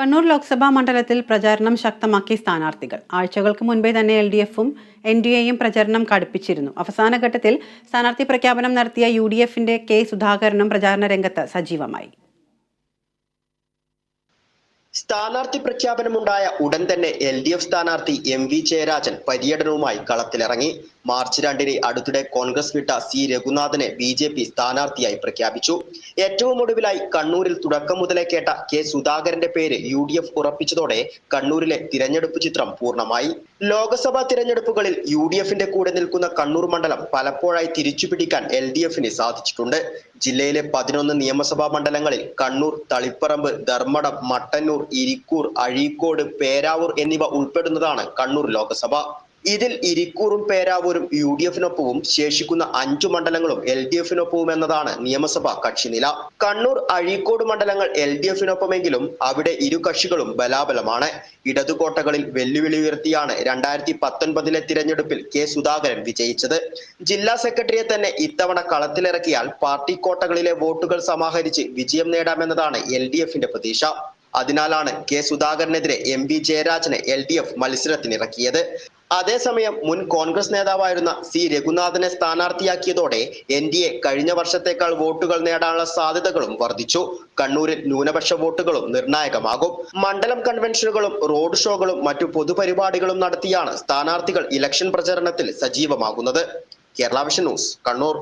കണ്ണൂർ ലോക്സഭാ മണ്ഡലത്തിൽ പ്രചാരണം ശക്തമാക്കി സ്ഥാനാർത്ഥികൾ. ആഴ്ചകൾക്ക് മുൻപേ തന്നെ എൽ ഡി എഫും എൻ ഡി എയും പ്രചരണം കടുപ്പിച്ചിരുന്നു. അവസാനഘട്ടത്തിൽ സ്ഥാനാർത്ഥി പ്രഖ്യാപനം നടത്തിയ യു ഡി എഫിന്റെ കെ സുധാകരനും പ്രചാരണ രംഗത്ത് സജീവമായി. സ്ഥാനാർത്ഥി പ്രഖ്യാപനമുണ്ടായ ഉടൻ തന്നെ എൽ ഡി എഫ് സ്ഥാനാർത്ഥി എം വി ജയരാജൻ പര്യടനവുമായി കളത്തിലിറങ്ങി. മാർച്ച് രണ്ടിന് അടുത്തിടെ കോൺഗ്രസ് വിട്ട സി രഘുനാഥനെ ബി ജെ പി സ്ഥാനാർത്ഥിയായി പ്രഖ്യാപിച്ചു. ഏറ്റവും ഒടുവിലായി കണ്ണൂരിൽ തുടക്കം മുതലേ കേട്ട കെ സുധാകരന്റെ പേര് യു ഡി എഫ് ഉറപ്പിച്ചതോടെ കണ്ണൂരിലെ തിരഞ്ഞെടുപ്പ് ചിത്രം പൂർണമായി. ലോക്സഭാ തിരഞ്ഞെടുപ്പുകളിൽ യു ഡി എഫിന്റെ കൂടെ നിൽക്കുന്ന കണ്ണൂർ മണ്ഡലം പലപ്പോഴായി തിരിച്ചുപിടിക്കാൻ എൽ ഡി എഫിന് സാധിച്ചിട്ടുണ്ട്. ജില്ലയിലെ പതിനൊന്ന് നിയമസഭാ മണ്ഡലങ്ങളിൽ കണ്ണൂർ തളിപ്പറമ്പ് ധർമ്മടം മട്ടന്നൂർ ഇരിക്കൂർ അഴീക്കോട് പേരാവൂർ എന്നിവ ഉൾപ്പെടുന്നതാണ് കണ്ണൂർ ലോക്സഭ. ഇതിൽ ഇരിക്കൂറും പേരാവൂരും യു ഡി എഫിനൊപ്പവും ശേഷിക്കുന്ന അഞ്ചു മണ്ഡലങ്ങളും എൽ ഡി എഫിനൊപ്പവും എന്നതാണ് നിയമസഭാ കക്ഷിനില. കണ്ണൂർ അഴീക്കോട് മണ്ഡലങ്ങൾ എൽ ഡി എഫിനൊപ്പമെങ്കിലും അവിടെ ഇരു കക്ഷികളും ബലാബലമാണ്. ഇടതുകോട്ടകളിൽ വെല്ലുവിളി ഉയർത്തിയാണ് രണ്ടായിരത്തി പത്തൊൻപതിലെ തിരഞ്ഞെടുപ്പിൽ കെ സുധാകരൻ വിജയിച്ചത്. ജില്ലാ സെക്രട്ടറിയെ തന്നെ ഇത്തവണ കളത്തിലിറക്കിയാൽ പാർട്ടി കോട്ടകളിലെ വോട്ടുകൾ സമാഹരിച്ച് വിജയം നേടാമെന്നതാണ് എൽ ഡി എഫിന്റെ പ്രതീക്ഷ. അതിനാലാണ് കെ സുധാകരനെതിരെ എം വി ജയരാജനെ എൽ ഡി എഫ് മത്സരത്തിനിറക്കിയത്. അതേസമയം മുൻ കോൺഗ്രസ് നേതാവായിരുന്ന സി രഘുനാഥനെ സ്ഥാനാർത്ഥിയാക്കിയതോടെ എൻ ഡി എ കഴിഞ്ഞ വർഷത്തേക്കാൾ വോട്ടുകൾ നേടാനുള്ള സാധ്യതകളും വർദ്ധിച്ചു. കണ്ണൂരിൽ ന്യൂനപക്ഷ വോട്ടുകളും നിർണായകമാകും. മണ്ഡലം കൺവെൻഷനുകളും റോഡ് ഷോകളും മറ്റു പൊതുപരിപാടികളും നടത്തിയാണ് സ്ഥാനാർത്ഥികൾ ഇലക്ഷൻ പ്രചരണത്തിൽ സജീവമാകുന്നത്. Kerala vision news Kannur.